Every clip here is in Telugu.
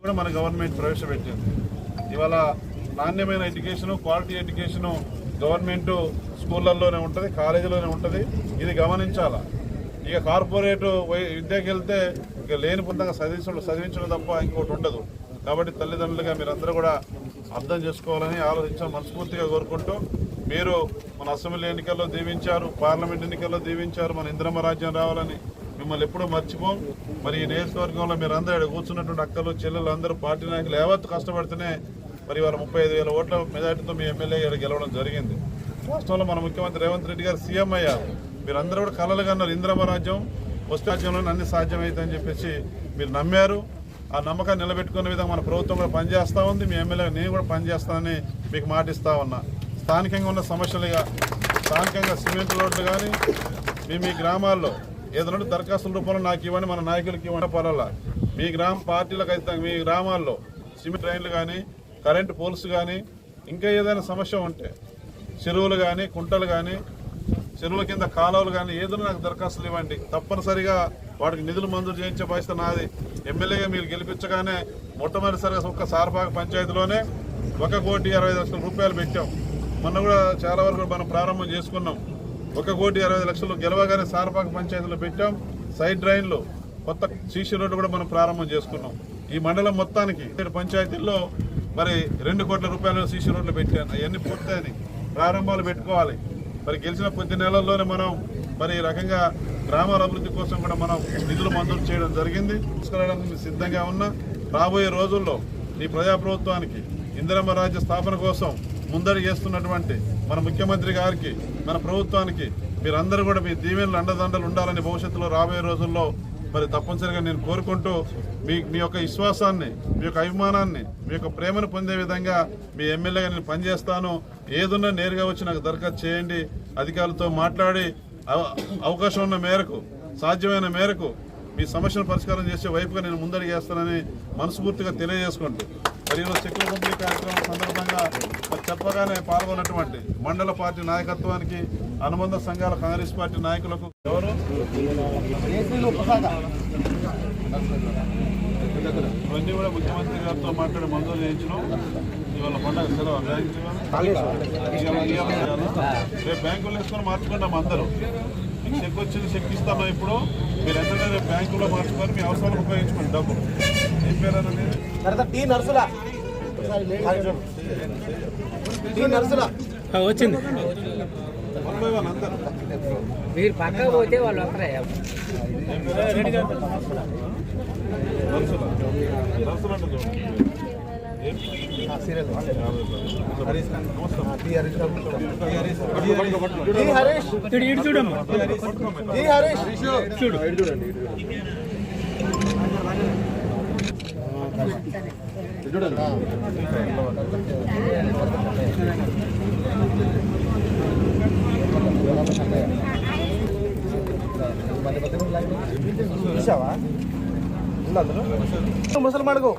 కూడా మన గవర్నమెంట్ ప్రవేశపెట్టింది. ఇవాళ నాణ్యమైన ఎడ్యుకేషను క్వాలిటీ ఎడ్యుకేషను గవర్నమెంట్ స్కూళ్ళల్లోనే ఉంటుంది కాలేజీలోనే ఉంటుంది. ఇది గమనించాలా? ఇక కార్పొరేట్ వై- విద్యకి వెళ్తే ఇక లేని పొందగా చదివించడం చదివించడం తప్ప ఇంకోటి ఉండదు. కాబట్టి తల్లిదండ్రులుగా మీరందరూ కూడా అర్థం చేసుకోవాలని ఆలోచించడం మనస్ఫూర్తిగా కోరుకుంటూ మీరు మన అసెంబ్లీ ఎన్నికల్లో దీవించారు పార్లమెంట్ ఎన్నికల్లో దీవించారు మన ఇంద్రమ రాజ్యం రావాలని మిమ్మల్ని ఎప్పుడూ మర్చిపోం. మరి ఈ నియోజకవర్గంలో మీరందరూ ఇక్కడ కూర్చున్నటువంటి అక్కలు చెల్లెలు అందరూ పార్టీ నాయకులు యావత్తు కష్టపడితేనే మరి వాళ్ళ ముప్పై ఐదు వేల ఓట్ల మెజార్టీతో మీ ఎమ్మెల్యే ఇక్కడ గెలవడం జరిగింది. రాష్ట్రంలో మన ముఖ్యమంత్రి రేవంత్ రెడ్డి గారు సీఎం అయ్యారు. మీరందరూ కూడా కలలుగా అన్నారు ఇంద్రమ రాజ్యం వస్తే రాజ్యంలో అన్ని సాధ్యమవుతాయని చెప్పేసి మీరు నమ్మారు. ఆ నమ్మకాన్ని నిలబెట్టుకునే విధంగా మన ప్రభుత్వం కూడా పనిచేస్తూ ఉంది. మీ ఎమ్మెల్యే నేను కూడా పనిచేస్తానని మీకు మాటిస్తా ఉన్నా. స్థానికంగా ఉన్న సమస్యలుగా స్థానికంగా సిమెంట్ రోడ్లు కానీ మీ మీ గ్రామాల్లో ఏదైనా దరఖాస్తుల రూపంలో నాకు ఇవ్వండి మన నాయకులకి ఇవ్వండి పొలాల. మీ గ్రామ పార్టీలకు అయితే మీ గ్రామాల్లో సిమెంట్ ట్రైన్లు కానీ కరెంటు పోల్స్ కానీ ఇంకా ఏదైనా సమస్య ఉంటే చెరువులు కానీ కుంటలు కానీ చెరువుల కింద కాలువలు కానీ ఏదైనా నాకు దరఖాస్తులు ఇవ్వండి. తప్పనిసరిగా వాటికి నిధులు మంజూరు చేయించే బాధ్యత నాది. ఎమ్మెల్యేగా మీరు గెలిపించగానే మొట్టమొదటిసారిగా ఒక్క సారపాక పంచాయతీలోనే ఒక కోటి అరవై లక్షల రూపాయలు పెట్టాం. మొన్న కూడా చాలా వరకు మనం ప్రారంభం చేసుకున్నాం. ఒక కోటి అరవై లక్షలు గెలవగానే సారపాక పంచాయతీలో పెట్టాం. సైడ్ డ్రైన్లు కొత్త సీసీ రోడ్డు కూడా మనం ప్రారంభం చేసుకున్నాం. ఈ మండలం మొత్తానికి పంచాయతీల్లో మరి రెండు కోట్ల రూపాయలు సీసీ రోడ్లు పెట్టాను. అవన్నీ పూర్తయినాయి. ప్రారంభాలు పెట్టుకోవాలి. మరి గెలిచిన కొద్ది నెలల్లోనే మనం మరి ఈ రకంగా గ్రామాల అభివృద్ధి కోసం కూడా మనం నిధులు మంజూరు చేయడం జరిగింది. తీసుకురావడానికి సిద్ధంగా ఉన్నా. రాబోయే రోజుల్లో ఈ ప్రజాప్రభుత్వానికి ఇందిరమ్మ రాజ్య స్థాపన కోసం ముందడి చేస్తున్నటువంటి మన ముఖ్యమంత్రి గారికి మన ప్రభుత్వానికి మీరందరూ కూడా మీ దీవెనలు అండదండలు ఉండాలని భవిష్యత్తులో రాబోయే రోజుల్లో మరి తప్పనిసరిగా నేను కోరుకుంటూ మీ మీ యొక్క విశ్వాసాన్ని మీ యొక్క అభిమానాన్ని మీ యొక్క ప్రేమను పొందే విధంగా మీ ఎమ్మెల్యేగా నేను పనిచేస్తాను. ఏదున్నా నేరుగా వచ్చి నాకు దరఖాస్తు చేయండి. అధికారులతో మాట్లాడి అవ- అవకాశం ఉన్న మేరకు సాధ్యమైన మేరకు మీ సమస్యను పరిష్కారం చేసే వైపుగా నేను ముందడిగేస్తానని మనస్ఫూర్తిగా తెలియజేసుకుంటూ మరి ఈరోజు చెక్కుల పంపిణీ కార్యక్రమం సందర్భంగా చెప్పగానే పాల్గొన్నటువంటి మండల పార్టీ నాయకత్వానికి అనుబంధ సంఘాల కాంగ్రెస్ పార్టీ నాయకులకు ఎవరు? ఇవన్నీ కూడా ముఖ్యమంత్రి గారితో మాట్లాడి మంజూరు చేయించడం ఇవాళ పండగ సెలవు బ్యాంకు రేపు బ్యాంకులు వేసుకొని మార్చుకుంటాం అందరూ. మీకు చెక్ వచ్చింది చెక్ ఇస్తాను ఇప్పుడు? మీరు ఎంత రేపు బ్యాంకులో మార్చుకొని మీ అవసరాలకు ఉపయోగించుకోండి డబ్బు ఏం పేరు అన్నది? తర్వాత టీ నర్సులా? టీ నర్సులా? వచ్చింది. మీరు పక్కకు పోతే వాళ్ళు వస్తారా? నర్సులా. నర్సులు అంటే చూసావా ఉందా అందులో ముసల్మాడుకో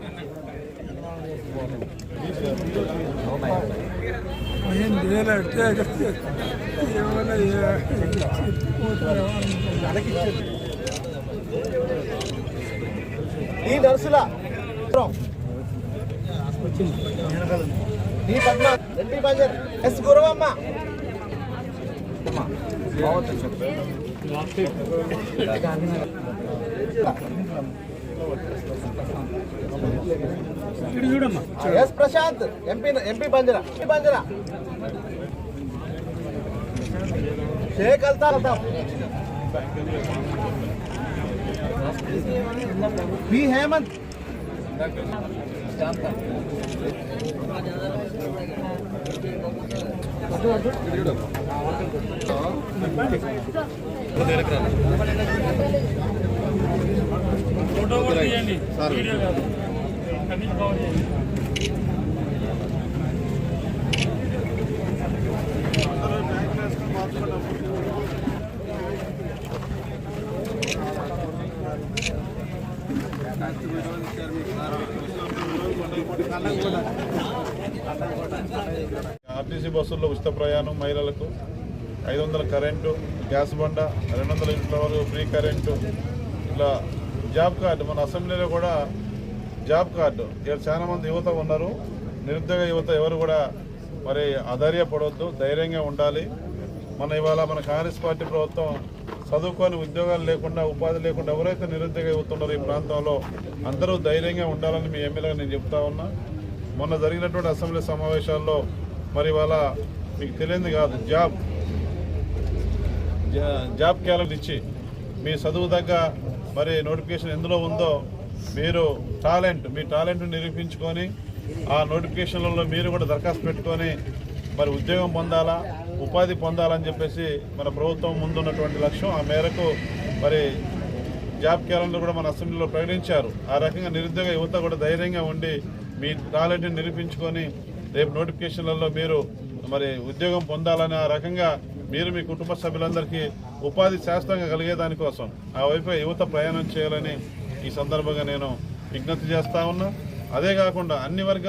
టీ నర్సులా టీ పద్మ ఎంపీ బజర్ ఎస్ గురవమ్మ ఇటు చూడమ్మా S Prashanth MP MP Banjara MP Banjara. Sheikh అల్తా B Hemanth. Photo కూడా తీయండి. వీడియో కాదు. ఆర్టీసీ బస్సుల్లో ఉచిత ప్రయాణం మహిళలకు ఐదు వందల కరెంటు గ్యాస్ బండ రెండు వందల యూనిట్ల వరకు ఫ్రీ కరెంటు ఇట్లా జాబ్ కార్డు మన అసెంబ్లీలో కూడా జాబ్ కార్డు. ఇక్కడ చాలా మంది యువత ఉన్నారు. నిరుద్యోగ యువత ఎవరు కూడా మరి అధైర్యపడవద్దు ధైర్యంగా ఉండాలి. మన ఇవాళ మన కాంగ్రెస్ పార్టీ ప్రభుత్వం చదువుకొని ఉద్యోగాలు లేకుండా ఉపాధి లేకుండా ఎవరైతే నిరుద్యోగ యువత ఉన్నారో ఈ ప్రాంతంలో అందరూ ధైర్యంగా ఉండాలని మీ ఎమ్మెల్యేగా నేను చెప్తా ఉన్నా. మొన్న జరిగినటువంటి అసెంబ్లీ సమావేశాల్లో మరి ఇవాళ మీకు తెలియంది కాదు జాబ్. జా- జాబ్ క్యాలెండర్ ఇచ్చి మీ చదువు దగ్గర మరి నోటిఫికేషన్ ఎందులో ఉందో మీరు టాలెంట్ మీ టాలెంట్ నిరూపించుకొని ఆ నోటిఫికేషన్లలో మీరు కూడా దరఖాస్తు పెట్టుకొని మరి ఉద్యోగం పొందాలా ఉపాధి పొందాలని చెప్పేసి మన ప్రభుత్వం ముందున్నటువంటి లక్ష్యం. ఆ మేరకు మరి జాబ్ క్యాలెండర్ కూడా మన అసెంబ్లీలో ప్రకటించారు. ఆ రకంగా నిరుద్యోగ యువత కూడా ధైర్యంగా ఉండి మీ టాలెంట్ని నిరూపించుకొని రేపు నోటిఫికేషన్లలో మీరు మరి ఉద్యోగం పొందాలని ఆ రకంగా మీరు మీ కుటుంబ సభ్యులందరికీ ఉపాధి శాస్త్రంగా కలిగే దానికోసం ఆ వైపు యువత ప్రయాణం చేయాలని ఈ సందర్భంగా నేను విజ్ఞప్తి చేస్తా ఉన్నా. అదే కాకుండా అన్ని వర్గాల